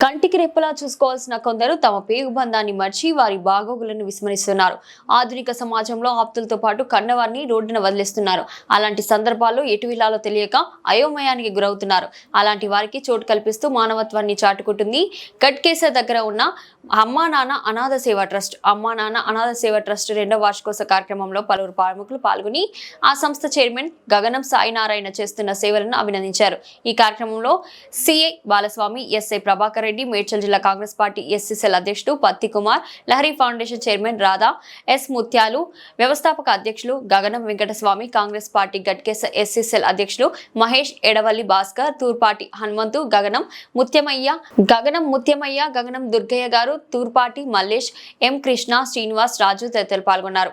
కంటికి రెప్పలా చూసుకోవాల్సిన కొందరు తమ పేగు బంధాన్ని మర్చి వారి బాగోగులను విస్మరిస్తున్నారు. ఆధునిక సమాజంలో ఆప్తులతో పాటు కన్నవారిని రోడ్డున వదిలేస్తున్నారు. అలాంటి సందర్భాల్లో ఎటు విలాలో తెలియక అయోమయానికి గురవుతున్నారు. అలాంటి వారికి చోటు కల్పిస్తూ మానవత్వాన్ని చాటుకుంటుంది. కట్కేసర్ దగ్గర ఉన్న అమ్మా నాన్న అనాథ సేవా ట్రస్ట్ అమ్మా నాన్న అనాథ సేవా ట్రస్ట్ రెండవ వార్షికోత్సవ కార్యక్రమంలో పలువురు ప్రముఖులు పాల్గొని ఆ సంస్థ చైర్మన్ గగనం సాయినారాయణ చేస్తున్న సేవలను అభినందించారు. ఈ కార్యక్రమంలో సిఐ బాలస్వామి ఎస్ఐ ప్రభాకర్ రెడ్డి మేడ్చల్ జిల్లా కాంగ్రెస్ పార్టీ ఎస్సీసీఎల్ అధ్యక్షుడు Patti Kumar Lahari foundation chairman Radha S Muthyalu వ్యవస్థాపక అధ్యక్షులు గగనం వెంకటస్వామి కాంగ్రెస్ పార్టీ గట్కేస ఎస్సీసీఎల్ అధ్యక్షులు మహేష్ ఎడవల్లి భాస్కర్ తూర్పాటి హనుమంతు గగనం ముత్యమయ్య గగనం ముత్యమయ్య గగనం దుర్గయ్య గారు తూర్పాటి మల్లేష్ ఎం కృష్ణ శ్రీనివాస్ రాజు తదితరులు పాల్గొన్నారు.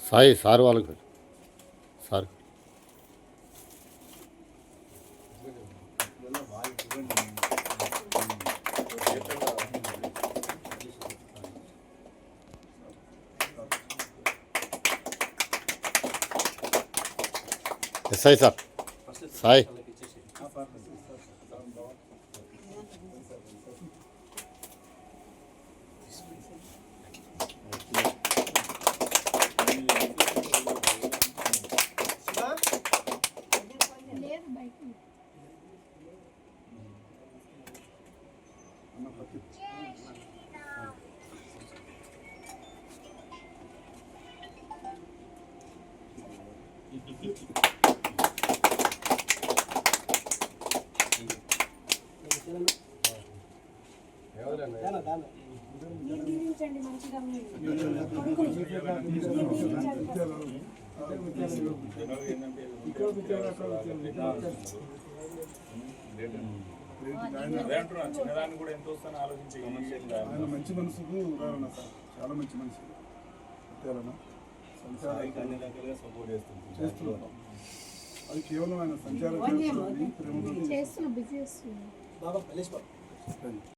సాయి సార్ వాళ్ళకి సార్ ఎస్ఐ సార్ సాయి అదే అంటున్నా చిన్నదాన్ని కూడా ఎంత వస్తానో ఆలోచించి ఆయన మంచి మనసుకు ఉదాహరణ సార్ చాలా మంచి సంచారం సపోర్ట్ చేస్తుంది చేస్తున్నాం అది కేవలం ఆయన సంచారం ప్రేమతో చేస్తున్నా బిజీ చేస్తున్నా చేస్తున్నాడు.